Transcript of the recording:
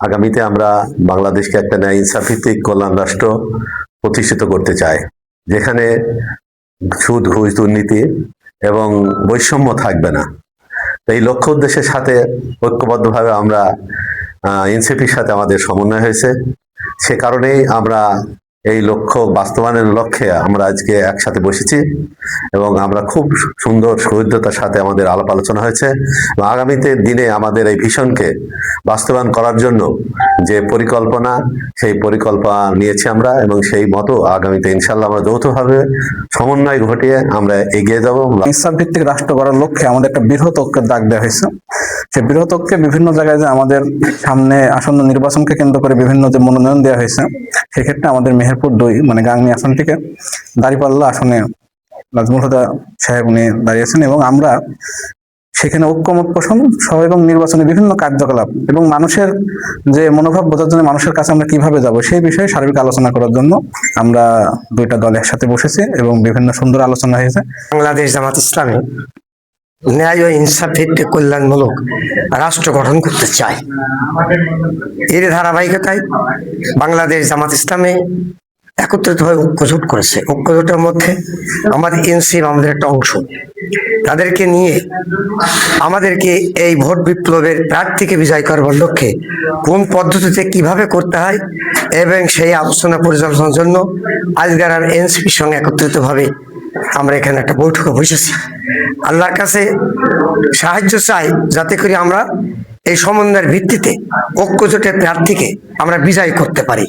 আগামীতে আমরা বাংলাদেশকে একটা ন্যায় ইনসাফিতিক কল্যাণ রাষ্ট্র প্রতিষ্ঠিত করতে চাই, যেখানে সুদ, ঘুষ, দুর্নীতি এবং বৈষম্য থাকবে না। এই লক্ষ্য উদ্দেশ্যের সাথে ঐক্যবদ্ধভাবে আমরা এনসিপির সাথে আমাদের সমন্বয় হয়েছে। সে কারণেই আমরা এই লক্ষ্য বাস্তবায়নের লক্ষ্যে আমরা আজকে একসাথে বসেছি এবং আমরা খুব সুন্দর সৌহৃদ্যতার সাথে আমাদের আলাপ আলোচনা হয়েছে আগামীতে দিনে আমাদের এই ভিশনকে বাস্তবায়ন করার জন্য যে পরিকল্পনা, সেই পরিকল্পনা নিয়েছি আমরা এবং সেই মতো আগামীতে ইনশাল্লাহ আমরা যৌথভাবে সমন্বয় ঘটিয়ে আমরা এগিয়ে যাব। ইসলাম ভিত্তিক রাষ্ট্র গড়ার লক্ষ্যে আমাদের একটা বৃহৎ ঐক্যের ডাক দেওয়া হয়েছে। সেই বৃহৎ বিভিন্ন জায়গায় যে আমাদের সামনে আসন্ন নির্বাচনকে কেন্দ্র করে বিভিন্ন যে মনোনয়ন দেওয়া হয়েছে, সেক্ষেত্রে আমাদের মেহেরপুর দুই মানে গাংনী আসন থেকে দাঁড়িপাল্লা আসনে নাজমুল হুদা সাহেব উনি দাঁড়িয়েছেন এবং আমরা সেখানে ঐক্যমত পোষণ, সহ এবং নির্বাচনে বিভিন্ন কার্যকলাপ এবং মানুষের যে মনোভাব বোঝার জন্য মানুষের কাছে আমরা কীভাবে যাব সেই বিষয়ে সার্বিক আলোচনা করার জন্য আমরা দুইটা দল একসাথে বসেছি এবং বিভিন্ন সুন্দর আলোচনা হয়েছে। বাংলাদেশ জামাত ইসলামী। ন্যায় ও ইনসাফ ভিত্তিক কল্যাণমূলক রাষ্ট্র গঠন করতে চায়। এর ধারাবাহিকতায় বাংলাদেশ জামাত ইসলামে একত্রিত হয়ে ঐক্যজোট করেছে। ঐক্যজোটের মধ্যে আমাদের এনসিপ আমাদের একটা অংশ। তাদেরকে নিয়ে আমাদেরকে এই ভোট বিপ্লবের প্রার্থীকে বিজয় করবার লক্ষ্যে কোন পদ্ধতিতে কীভাবে করতে হয় এবং সেই আলোচনা পরিচালনার জন্য আজকের আমি এনসিপির সঙ্গে একত্রিতভাবে আমরা এখানে একটা বৈঠকে বসেছি। আল্লাহর কাছে সাহায্য চাই যাতে করে আমরা এই সমন্বয়ের ভিত্তিতে ঐক্যজোটের প্রার্থীকে আমরা বিজয় করতে পারি।